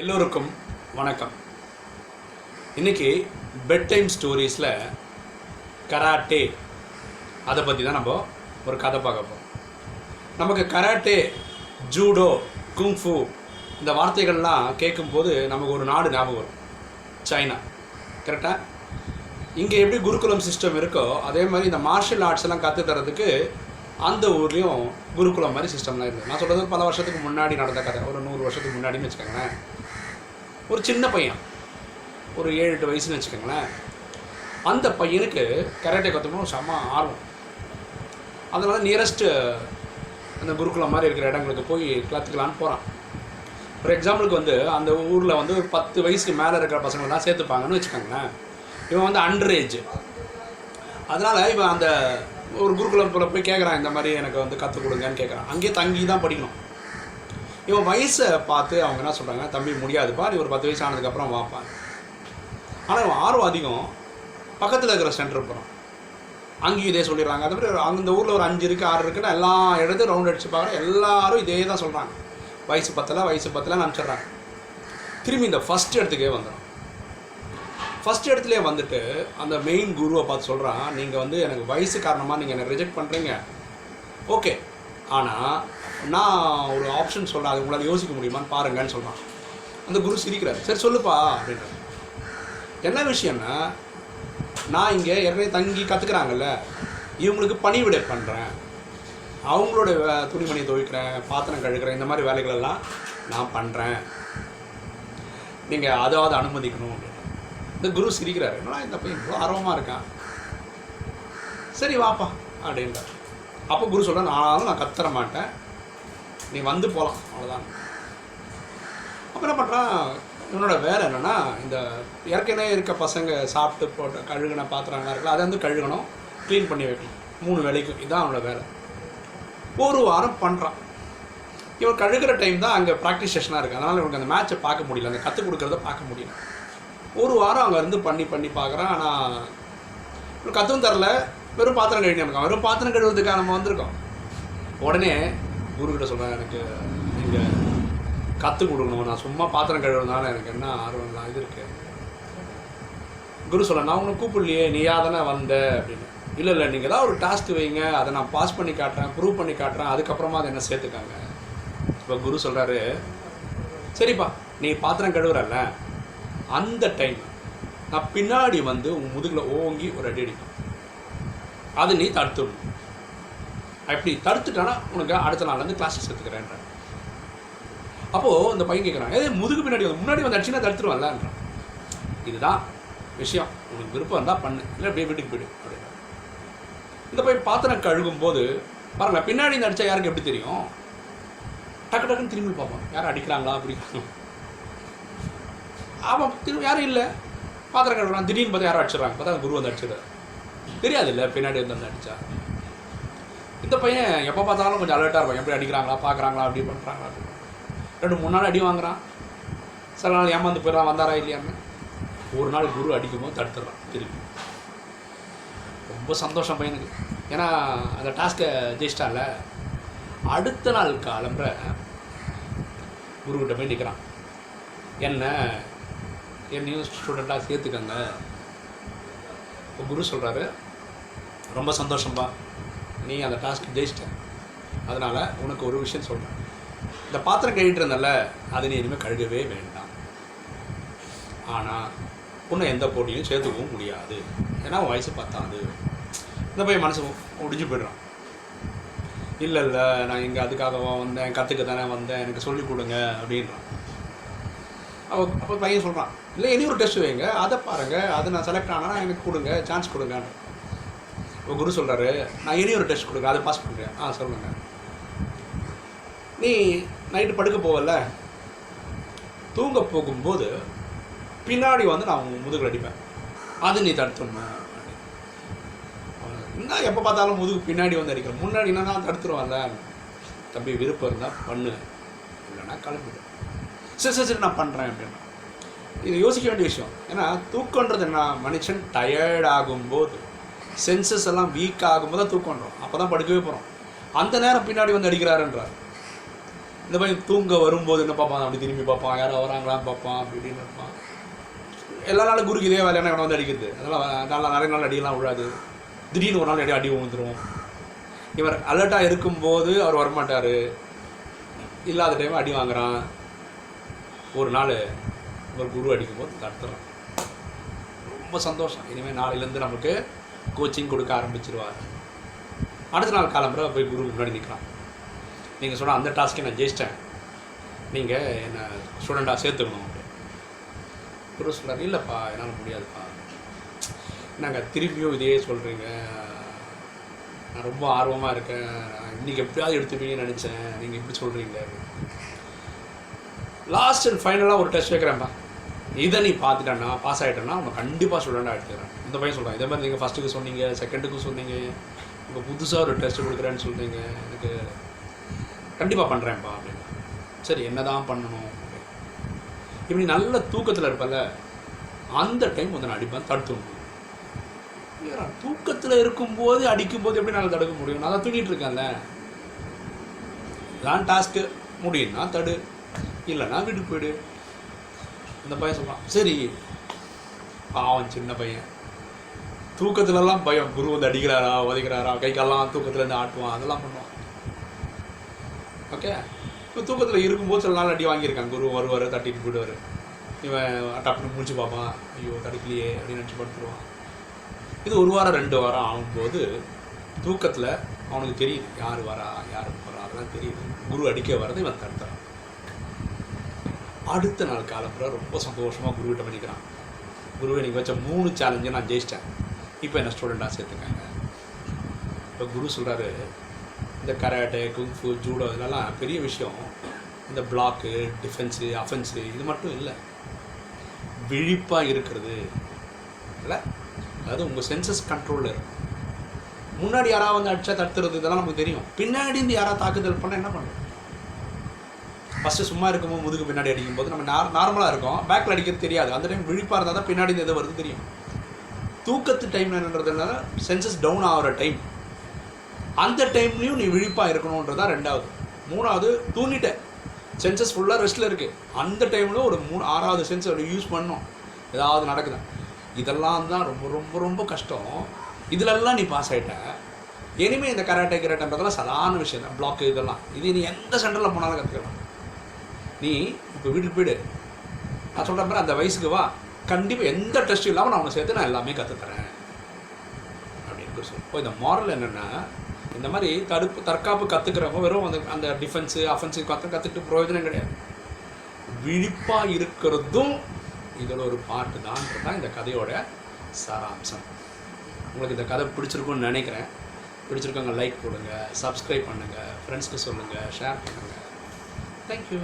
எல்லோருக்கும் வணக்கம். இன்னைக்கு பெட் டைம் ஸ்டோரிஸில் கராட்டே அதை பற்றி தான் நம்ம ஒரு கதை பார்க்க போகிறோம் நமக்கு கராட்டே ஜூடோ குங்ஃபு இந்த வார்த்தைகள்லாம் கேட்கும்போது நமக்கு ஒரு நாடு ஞாபகம் வரும். சைனா கரெக்டாக இங்கே எப்படி குருகுலம் சிஸ்டம் இருக்கோ அதே மாதிரி இந்த மார்ஷியல் ஆர்ட்ஸ் எல்லாம் கற்று தரதுக்கு அந்த ஊர்லேயும் குருகுலம் மாதிரி சிஸ்டம்லாம் இருக்குது நான் சொல்கிறது பல வருஷத்துக்கு முன்னாடி நடந்த கதை. ஒரு நூறு வருஷத்துக்கு முன்னாடின்னு வச்சுக்கோங்களேன். ஒரு சின்ன பையன். ஒரு ஏழு எட்டு வயசுன்னு வச்சுக்கோங்களேன். அந்த பையனுக்கு கராட்டே கற்றுக்கணும் செம்ம ஆர்வம். அதனால் நியரஸ்ட்டு அந்த குருகுலம் மாதிரி இருக்கிற இடங்களுக்கு போய் கற்றுக்கலான்னு போகிறான் ஒரு எக்ஸாம்பிளுக்கு வந்து அந்த ஊரில் வந்து ஒரு பத்து வயசுக்கு மேலே இருக்கிற பசங்கள்லாம் சேர்த்துப்பாங்கன்னு வச்சுக்கோங்களேன். இவன் வந்து அண்டர் ஏஜ் அதனால் இவன் அந்த ஒரு குருகுலம் போய் கேட்குறான் இந்த மாதிரி எனக்கு வந்து கற்றுக் கொடுங்கன்னு கேட்குறான் அங்கேயே தங்கி தான் படிக்கணும். இவன் வயசை பார்த்து அவங்க என்ன சொல்கிறாங்க தம்பி முடியாதுப்பா நீ ஒரு பத்து வயசு ஆனதுக்கப்புறம் வாப்பான் ஆனால் இவன் ஆர்வம் அதிகம். பக்கத்தில் இருக்கிற சென்டர் போகிறான் அங்கேயும் இதே சொல்லிடுறாங்க. அதே மாதிரி ஒரு- அந்த ஊரில் ஒரு அஞ்சு இருக்குது ஆறு இருக்குன்னு எல்லா இடத்தையும் ரவுண்ட் அடிச்சு பார்க்குறேன் எல்லாரும் இதே தான் சொல்கிறாங்க வயசு பத்தில் வயசு பத்தலன்னு அனுப்பிச்சிடுறாங்க. திரும்பி இந்த ஃபஸ்ட் இடத்துக்கே வந்துடும். ஃபஸ்ட் இடத்துலேயே வந்துட்டு அந்த மெயின் குருவை பார்த்து சொல்கிறான் நீங்கள் வந்து எனக்கு வயசு காரணமாக நீங்கள் என்னை ரிஜெக்ட் பண்ணுறீங்க ஓகே ஆனால் நான் ஒரு ஆப்ஷன் சொல்கிறேன் அது உங்களால் யோசிக்க முடியுமான்னு பாருங்கன்னு சொல்கிறான் அந்த குரு சிரிக்கிறார். சரி சொல்லுப்பா அப்படின்றார். என்ன விஷயம்னா நான் இங்கே ஏற்கனவே தங்கி கற்றுக்குறாங்கல்ல இவங்களுக்கு பணிவிடை பண்ணுறேன் அவங்களோட துணிமணியை துவைக்கிறேன் பாத்திரம் கழுக்கிறேன் இந்த மாதிரி வேலைகளெல்லாம் நான் பண்ணுறேன் நீங்கள் அதாவது அனுமதிக்கணும் அப்படின்னு இந்த குரு சிரிக்கிறாரு. என்னடா இந்த பையன் இவ்வளோ ஆர்வமாக இருக்கான்? சரி வாப்பா அப்படின்றார். அப்போ குரு சொல்ல ஆனாலும் நான் கத்துற மாட்டேன். நீ வந்து போகலாம் அவ்வளோதான் அப்போ என்ன பண்ணுறான் என்னோட வேலை என்னென்னா இந்த ஏற்கனவே இருக்க பசங்க சாப்பிட்டு போட்ட கழுகுன பாத்திரங்களாக இருக்கலாம் அதை வந்து கழுகணும் க்ளீன் பண்ணி வைக்கணும். மூணு வேலைக்கும். இதுதான் அவனோட வேலை. ஒரு வாரம் பண்ணுறான் இவன் கழுகிற டைம் தான் அங்கே ப்ராக்டிஸ் செஷனாக இருக்குது அதனால் இவனுக்கு அந்த மேட்ச்சை பார்க்க முடியல. அந்த கற்றுக் கொடுக்குறத பார்க்க முடியல. ஒரு வாரம் அங்கே இருந்து பண்ணி பண்ணி பார்க்குறான். ஆனால் இவனுக்கு கற்றும் தரல. வெறும் பாத்திரம் கழுவிட்டு இருக்கான் வெறும் பாத்திரம் கழுவுறதுக்காக நம்ம வந்திருக்கோம். உடனே குருக்கிட்ட சொல்கிறேன் எனக்கு நீங்கள் கற்றுக் கொடுக்கணும் நான் சும்மா பாத்திரம் கழுவுறதுனால எனக்கு என்ன ஆர்வம் இல்லை இது இருக்கு? குரு சொல்ல நான் உன்னை கூப்பிடலையே நீயா தானே வந்த? அப்படின்னு. இல்லை இல்லை நீங்கள் தான் ஒரு டாஸ்க் வைங்க அதை நான் பாஸ் பண்ணி காட்டுறேன் ப்ரூவ் பண்ணி காட்டுறேன் அதுக்கப்புறமா அதை என்ன சேர்த்துக்காங்க? இப்போ குரு சொல்கிறாரு சரிப்பா நீ பாத்திரம் கழுவுறல்ல அந்த டைம் நான் பின்னாடி வந்து உன் முதுகில் ஓங்கி ஒரு அடி அடிக்கும் அது நீ தடுத்துடணும். அப்படி தடுத்துட்டானா உனக்கு அடுத்த நாள் வந்து கிளாஸ் அப்போது இந்த பையன் கேட்குறான் ஏதே முதுகு பின்னாடி வந்து முன்னாடி வந்து அடிச்சுன்னா தடுத்துருவான்லன்றான் இதுதான் விஷயம். உனக்கு விருப்பம் இருந்தால் பண்ணு. இல்லை அப்படியே வீட்டுக்கு போய்டு. அப்படின்னா இந்த பையன் பாத்திரம் கழுகும் போது பாருங்க பின்னாடி இந்த அடித்தா யாருக்கு எப்படி தெரியும்? டக்கு டக்குன்னு திரும்பி பார்ப்பான். யாரும் அடிக்கிறாங்களா? அப்படின்னு ஆமாம் திரும்ப யாரும் இல்லை. பாத்திரம் கழுவுறான். திடீர்னு பார்த்தா யாரும் அடிச்சிடறாங்க. பார்த்தா குரு வந்து அடிச்சிடுறாரு. தெரியாதுல்ல பின்னாடி வந்து வந்து அடித்தா இந்த பையன் எப்போ பார்த்தாலும் கொஞ்சம் அலர்ட்டாக இருப்பான். எப்படி அடிக்கிறாங்களா பார்க்குறாங்களா அப்படி பண்ணுறாங்களா அப்படி ரெண்டு மூணு நாள் அடி வாங்குறான். சில நாள் ஏமாந்து போயிடறான் வந்தாரா இல்லையான்னு. ஒரு நாள் குரு அடிக்கும்போது தடுத்துடுறான் திருப்பி. ரொம்ப சந்தோஷம் பையனுக்கு. ஏன்னா அந்த டாஸ்க்கை ஜெயிச்சிட்டால அடுத்த நாள் காலம்புற குருக்கிட்ட போய் நிற்கிறான் என்ன? என்னையும் ஸ்டூடெண்ட்டாக சேர்த்துக்கங்க. குரு சொல்கிறாரு ரொம்ப சந்தோஷம்பா. நீ அந்த டாஸ்க் ஜெயிச்சிட்ட. அதனால் உனக்கு ஒரு விஷயம் சொல்கிறேன் இந்த பாத்திரம் கழுவிட்டு இருந்தால அதை நீ இனிமேல் கழுகவே வேண்டாம். ஆனால் உன்னை எந்த போட்டியும் சேர்த்துக்கவும் முடியாது. ஏன்னா உன் வயசு பத்தாது இந்த பையன் மனசு ஒடிஞ்சு போயிடுறான். இல்லை இல்லை நான் இங்கே அதுக்காகவா வந்தேன் கற்றுக்க தானே வந்தேன் எனக்கு சொல்லிக் கொடுங்க அப்படின்றான். அப்போ அப்போ பையன் சொல்கிறான் இல்லை இனி ஒரு டெஸ்ட் வைங்க. அதை பாருங்கள் அதை நான் செலக்ட் ஆனால் எனக்கு கொடுங்க சான்ஸ் கொடுங்கன்னு. இப்போ குரு சொல்கிறாரு நான் இனி ஒரு டெஸ்ட் கொடுங்க அதை பாஸ் பண்ணுறேன் ஆ சொல்லுங்க. நீ நைட்டு படுக்க போவல தூங்க போகும்போது பின்னாடி வந்து நான் உங்கள் முதுகில் அடிப்பேன். அது நீ தடுத்துடணும் என்ன எப்போ பார்த்தாலும் முதுகு பின்னாடி வந்து அடிக்கிறேன் முன்னாடினா நான் தடுத்துருவேன்ல? தம்பி விருப்பம் இருந்தால் பண்ணு. இல்லைன்னா கிளம்பிடு. சரி சரி சரி நான் பண்ணுறேன் அப்படின்னா. இது யோசிக்க வேண்டிய விஷயம். ஏன்னா தூக்கன்றது என்ன? மனுஷன் டயர்ட் ஆகும்போது. சென்சஸ் எல்லாம் வீக் ஆகும்போது தான் தூக்கன்றோம் அப்போ தான் படுக்கவே போகிறோம் அந்த நேரம் பின்னாடி வந்து அடிக்கிறாருன்றார். இந்த பையன் தூங்க வரும்போது என்ன பார்ப்பான்? அப்படி திரும்பி பார்ப்பான். யாரோ வராங்களான்னு பார்ப்பான். அப்படி இப்படின்னு இருப்பான் எல்லா நாளும் குருக்கு இதே வேலையான இவனை வந்து அடிக்கிறது. அதெல்லாம் நல்லா நிறைய நாள் அடியெல்லாம் விழாது. திடீர்னு ஒரு நாள் அடி அடி விழுந்துரும். இவர் அலர்ட்டாக இருக்கும்போது அவர் வரமாட்டார். இல்லாத டைம் அடி வாங்குறான். ஒரு நாள் ஒரு குரு அடிக்கும்போது தடுத்துறான் ரொம்ப சந்தோஷம். இனிமேல் நாளையிலேருந்து நமக்கு கோச்சிங் கொடுக்க ஆரம்பிச்சிருவார். அடுத்த நாள் காலம்புற போய் குரு முன்னாடி நிற்கலாம் நீங்கள் சொன்ன அந்த டாஸ்க்கை நான் ஜெயிச்சிட்டேன். நீங்கள் என்னை ஸ்டூடெண்ட்டாக சேர்த்துக்கணும் குரு சொல்கிறார் இல்லைப்பா என்னால் முடியாதுப்பா. நாங்கள் திருப்பியும் இதையே சொல்கிறீங்க நான் ரொம்ப ஆர்வமாக இருக்கேன். இன்றைக்கி இன்னைக்கு எப்படியாவது எடுத்துப்பீங்கன்னு நினச்சேன். நீங்கள் இப்படி சொல்கிறீங்க லாஸ்ட் அண்ட் ஃபைனலாக ஒரு டெஸ்ட் வைக்கிறேன்ப்பா. இதை நீ பார்த்துட்டேன்னா பாஸ் ஆகிட்டேன்னா உன்னை கண்டிப்பாக ஸ்டூடெண்டாக எடுத்துக்கிறேன். இந்த பையன் சொல்கிறேன் இதே மாதிரி நீங்கள் ஃபஸ்ட்டுக்கு சொன்னீங்க செகண்டுக்கு சொன்னீங்க இப்போ புதுசாக ஒரு டெஸ்ட் கொடுக்குறேன்னு சொல்கிறீங்க எனக்கு கண்டிப்பாக பண்ணுறேன்ப்பா அப்படின்னு. சரி என்ன தான் பண்ணணும்? இப்படி நல்ல தூக்கத்தில் இருப்பல்ல அந்த டைம் வந்து நான் அடிப்பேன் தடுத்து தூக்கத்தில் இருக்கும்போது அடிக்கும்போது எப்படி நான் தடுக்க முடியும்? நான் தான் தூங்கிட்டு இருக்கேன்ல. தான் டாஸ்க்கு முடியும்னா தடு. இல்லைன்னா வீட்டுக்கு போயிடு. இந்த பையன் சொல்கிறான் சரி. பாவம் சின்ன பையன். தூக்கத்துலலாம் பயம். குரு வந்து அடிக்கிறாரா உதைக்கிறாரா கை கால்லாம் தூக்கத்துலேருந்து ஆட்டுவான் அதெல்லாம் பண்ணுவான். ஓகே இப்போ தூக்கத்தில் இருக்கும்போது சில நாள் அடி வாங்கியிருக்கான். குரு வருவார் தட்டிட்டு போயிடுவார். இவன் டப்புன்னு முடிச்சு பார்ப்பான். ஐயோ தடுக்கலையே அப்படின்னு நினச்சி படுத்துருவான். இது ஒரு வாரம் ரெண்டு வாரம் ஆகும்போது தூக்கத்தில் அவனுக்கு தெரியுது. யார் வரா யார் போகிறா அதெல்லாம் தெரியுது. குரு அடிக்க வர்றது இவன் தடுத்துறான் அடுத்த நாள் காலப்புற ரொம்ப சந்தோஷமாக குருவிட்ட பண்ணிக்கிறான். குருவை எனக்கு வச்ச மூணு சேலஞ்சை நான் ஜெயிச்சிட்டேன். இப்போ என்ன ஸ்டூடெண்ட்டாக சேர்த்துக்காங்க? இப்போ குரு சொல்கிறாரு இந்த கராட்டே குங்ஃபு ஜூடோ இதெல்லாம் பெரிய விஷயம். இந்த பிளாக்கு டிஃபென்ஸு அஃபென்ஸு இது மட்டும் இல்லை. விழிப்பாக இருக்கிறது. இல்லை? அதாவது உங்கள் சென்சஸ் கண்ட்ரோலில் இருக்கும். முன்னாடி யாராவது வந்து அடிச்சா தடுத்துறது இதெல்லாம் நமக்கு தெரியும். பின்னாடி இருந்து யாராவது தாக்குதல் பண்ணால் என்ன பண்ணுறது ஃபஸ்ட்டு சும்மா இருக்கும்போது முதுகு பின்னாடி அடிக்கும்போது நம்ம நார் நார்மலாக இருக்கோம். பேக்கில் அடிக்கிறது தெரியாது. அந்த டைம் விழிப்பாக இருந்தால் தான் பின்னாடி இந்த எது வருது தெரியும். தூக்கத்து டைம் என்னன்றதுனால சென்சஸ் டவுன் ஆகிற டைம் அந்த டைம்லேயும் நீ விழிப்பாக இருக்கணுன்றதா ரெண்டாவது. மூணாவது தூங்கிட்ட. சென்சஸ் ஃபுல்லாக ரெஸ்ட்டில் இருக்குது அந்த டைமில் ஒரு மூணு ஆறாவது சென்ஸ் யூஸ் பண்ணணும். ஏதாவது நடக்குது? இதெல்லாம் தான் ரொம்ப ரொம்ப ரொம்ப கஷ்டம். இதிலெல்லாம் நீ பாஸ் ஆகிட்ட இனிமேல் இந்த கராட்டே கிராட்டன்றதெல்லாம் சாதாரண விஷயம் தான். பிளாக்கு இதெல்லாம். இது நீ எந்த சென்டரில் போனாலும் கற்றுக்கலாம் நீ இப்போ வீட்டுக்கு போயிடு. நான் சொல்கிற மாதிரி அந்த வயசுக்கு வா. கண்டிப்பாக எந்த டெஸ்ட் இல்லாமல் நான் அவனை சேர்த்து நான் எல்லாமே கற்றுத்தரேன் அப்படின்னு சொல்லி. இப்போ இந்த மாரல் என்னென்னா இந்த மாதிரி தடுப்பு தற்காப்பு கற்றுக்கிறவங்க வெறும் அந்த அந்த டிஃபென்ஸு அஃபென்ஸு கற்று கற்றுக்கிட்டு பிரயோஜனம் கிடையாது. விழிப்பாக இருக்கிறதும் இதில் ஒரு பாட்டு தான்ன்றது தான் இந்த கதையோட சாராம்சம். உங்களுக்கு இந்த கதை பிடிச்சிருக்கும்னு நினைக்கிறேன். பிடிச்சிருக்கவங்க லைக் போடுங்க சப்ஸ்கிரைப் பண்ணுங்கள் ஃப்ரெண்ட்ஸ்க்கு சொல்லுங்கள் ஷேர் பண்ணுங்கள் தேங்க்யூ